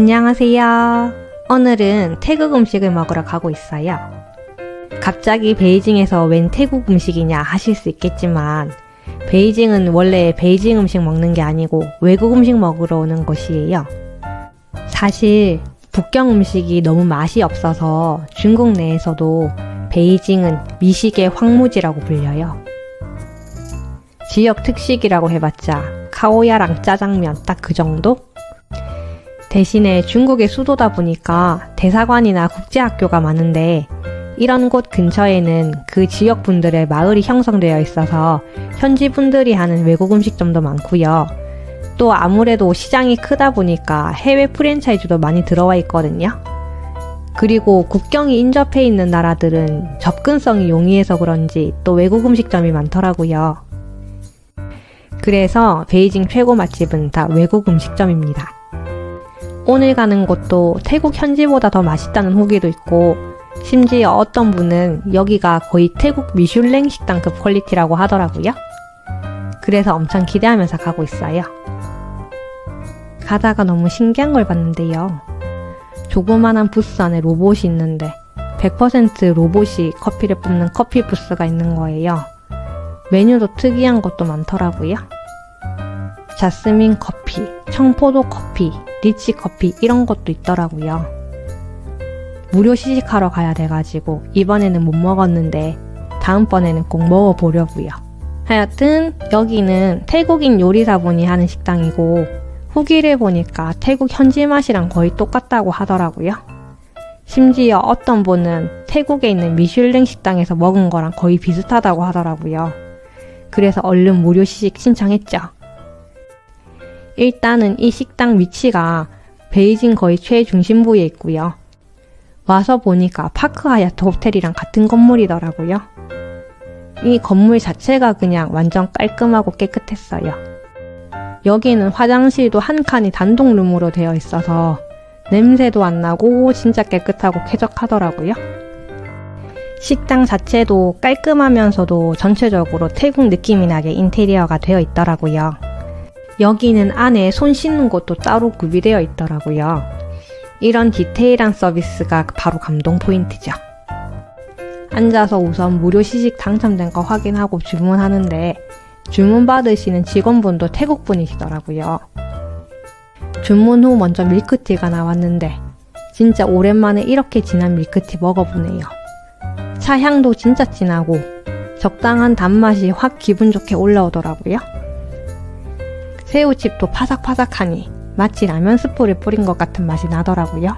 안녕하세요. 오늘은 태국 음식을 먹으러 가고 있어요. 갑자기 베이징에서 웬 태국 음식이냐 하실 수 있겠지만, 베이징은 원래 베이징 음식 먹는 게 아니고 외국 음식 먹으러 오는 곳이에요. 사실 북경 음식이 너무 맛이 없어서 중국 내에서도 베이징은 미식의 황무지라고 불려요. 지역 특식이라고 해봤자 카오야랑 짜장면 딱 그 정도? 대신에 중국의 수도다 보니까 대사관이나 국제학교가 많은데 이런 곳 근처에는 그 지역 분들의 마을이 형성되어 있어서 현지 분들이 하는 외국 음식점도 많고요. 또 아무래도 시장이 크다 보니까 해외 프랜차이즈도 많이 들어와 있거든요. 그리고 국경이 인접해 있는 나라들은 접근성이 용이해서 그런지 또 외국 음식점이 많더라고요. 그래서 베이징 최고 맛집은 다 외국 음식점입니다. 오늘 가는 곳도 태국 현지보다 더 맛있다는 후기도 있고, 심지어 어떤 분은 여기가 거의 태국 미슐랭 식당급 퀄리티라고 하더라고요. 그래서 엄청 기대하면서 가고 있어요. 가다가 너무 신기한 걸 봤는데요. 조그만한 부스 안에 로봇이 있는데 100% 로봇이 커피를 뽑는 커피 부스가 있는 거예요. 메뉴도 특이한 것도 많더라고요. 자스민 커피, 청포도 커피, 리치 커피 이런 것도 있더라고요. 무료 시식하러 가야 돼가지고 이번에는 못 먹었는데 다음번에는 꼭 먹어보려고요. 하여튼 여기는 태국인 요리사분이 하는 식당이고 후기를 보니까 태국 현지 맛이랑 거의 똑같다고 하더라고요. 심지어 어떤 분은 태국에 있는 미슐랭 식당에서 먹은 거랑 거의 비슷하다고 하더라고요. 그래서 얼른 무료 시식 신청했죠. 일단은 이 식당 위치가 베이징 거의 최중심부에 있고요. 와서 보니까 파크 하얏트 호텔이랑 같은 건물이더라고요. 이 건물 자체가 그냥 완전 깔끔하고 깨끗했어요. 여기는 화장실도 한 칸이 단독 룸으로 되어 있어서 냄새도 안 나고 진짜 깨끗하고 쾌적하더라고요. 식당 자체도 깔끔하면서도 전체적으로 태국 느낌이 나게 인테리어가 되어 있더라고요. 여기는 안에 손 씻는 곳도 따로 구비되어 있더라고요. 이런 디테일한 서비스가 바로 감동 포인트죠. 앉아서 우선 무료 시식 당첨된 거 확인하고 주문하는데 주문 받으시는 직원분도 태국 분이시더라고요. 주문 후 먼저 밀크티가 나왔는데 진짜 오랜만에 이렇게 진한 밀크티 먹어보네요. 차 향도 진짜 진하고 적당한 단맛이 확 기분 좋게 올라오더라고요. 새우칩도 파삭파삭하니 마치 라면 스프를 뿌린 것 같은 맛이 나더라고요.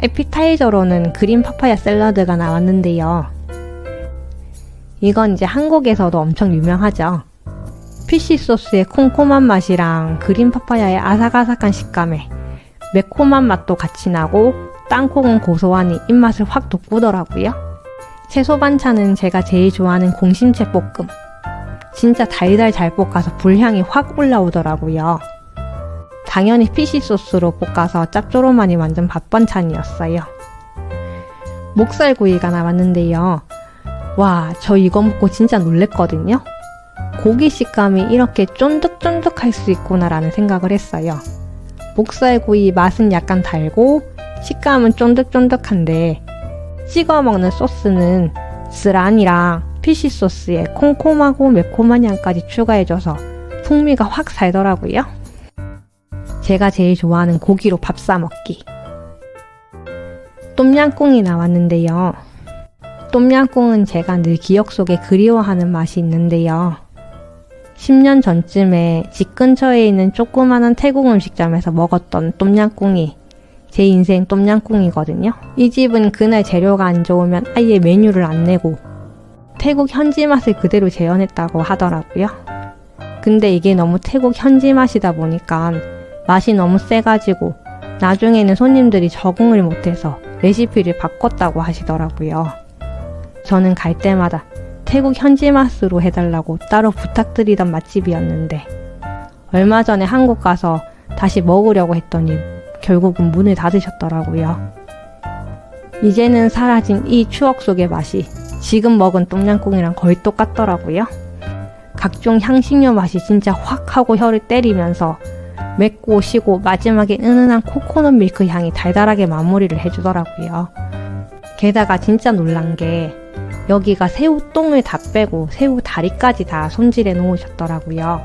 에피타이저로는 그린 파파야 샐러드가 나왔는데요. 이건 이제 한국에서도 엄청 유명하죠. 피쉬 소스의 콩콩한 맛이랑 그린 파파야의 아삭아삭한 식감에 매콤한 맛도 같이 나고 땅콩은 고소하니 입맛을 확 돋구더라고요. 채소 반찬은 제가 제일 좋아하는 공심채 볶음. 진짜 달달 잘 볶아서 불향이 확 올라오더라고요. 당연히 피시 소스로 볶아서 짭조름하니 완전 밥 반찬이었어요. 목살구이가 나왔는데요. 와, 저 이거 먹고 진짜 놀랬거든요. 고기 식감이 이렇게 쫀득쫀득할 수 있구나라는 생각을 했어요. 목살구이 맛은 약간 달고 식감은 쫀득쫀득한데 찍어 먹는 소스는 쓰란이랑 피시 소스에 콩콩하고 매콤한 향까지 추가해줘서 풍미가 확 살더라고요. 제가 제일 좋아하는 고기로 밥 싸먹기. 똠양꿍이 나왔는데요. 똠양꿍은 제가 늘 기억 속에 그리워하는 맛이 있는데요. 10년 전쯤에 집 근처에 있는 조그마한 태국 음식점에서 먹었던 똠양꿍이 제 인생 똠양꿍이거든요. 이 집은 그날 재료가 안 좋으면 아예 메뉴를 안 내고 태국 현지 맛을 그대로 재현했다고 하더라고요. 근데 이게 너무 태국 현지 맛이다 보니까 맛이 너무 세가지고 나중에는 손님들이 적응을 못해서 레시피를 바꿨다고 하시더라고요. 저는 갈 때마다 태국 현지 맛으로 해달라고 따로 부탁드리던 맛집이었는데 얼마 전에 한국 가서 다시 먹으려고 했더니 결국은 문을 닫으셨더라고요. 이제는 사라진 이 추억 속의 맛이 지금 먹은 똠양꿍이랑 거의 똑같더라고요. 각종 향신료 맛이 진짜 확 하고 혀를 때리면서 맵고 시고 마지막에 은은한 코코넛 밀크 향이 달달하게 마무리를 해주더라고요. 게다가 진짜 놀란 게 여기가 새우 똥을 다 빼고 새우 다리까지 다 손질해 놓으셨더라고요.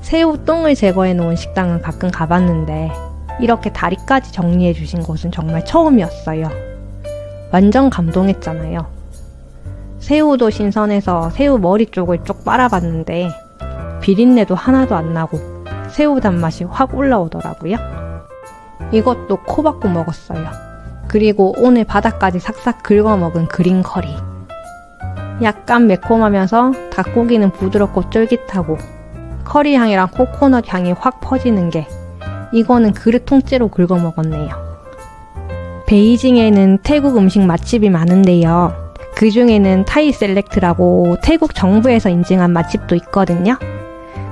새우 똥을 제거해 놓은 식당은 가끔 가봤는데 이렇게 다리까지 정리해 주신 곳은 정말 처음이었어요. 완전 감동했잖아요. 새우도 신선해서 새우 머리 쪽을 쪽 빨아봤는데 비린내도 하나도 안 나고 새우 단맛이 확 올라오더라고요. 이것도 코 박고 먹었어요. 그리고 오늘 바닥까지 삭삭 긁어 먹은 그린 커리. 약간 매콤하면서 닭고기는 부드럽고 쫄깃하고 커리 향이랑 코코넛 향이 확 퍼지는 게 이거는 그릇 통째로 긁어 먹었네요. 베이징에는 태국 음식 맛집이 많은데요. 그 중에는 타이 셀렉트라고 태국 정부에서 인증한 맛집도 있거든요.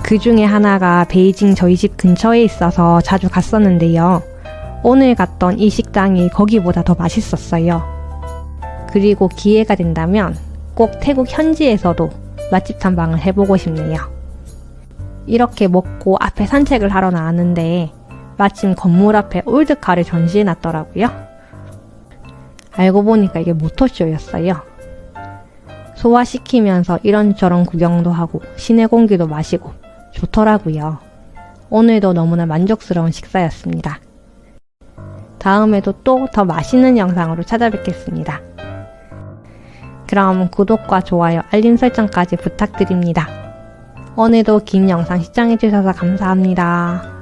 그 중에 하나가 베이징 저희 집 근처에 있어서 자주 갔었는데요. 오늘 갔던 이 식당이 거기보다 더 맛있었어요. 그리고 기회가 된다면 꼭 태국 현지에서도 맛집 탐방을 해보고 싶네요. 이렇게 먹고 앞에 산책을 하러 나왔는데 마침 건물 앞에 올드카를 전시해 놨더라고요. 알고 보니까 이게 모터쇼였어요. 소화시키면서 이런저런 구경도 하고 시내 공기도 마시고 좋더라고요. 오늘도 너무나 만족스러운 식사였습니다. 다음에도 또 더 맛있는 영상으로 찾아뵙겠습니다. 그럼 구독과 좋아요, 알림 설정까지 부탁드립니다. 오늘도 긴 영상 시청해주셔서 감사합니다.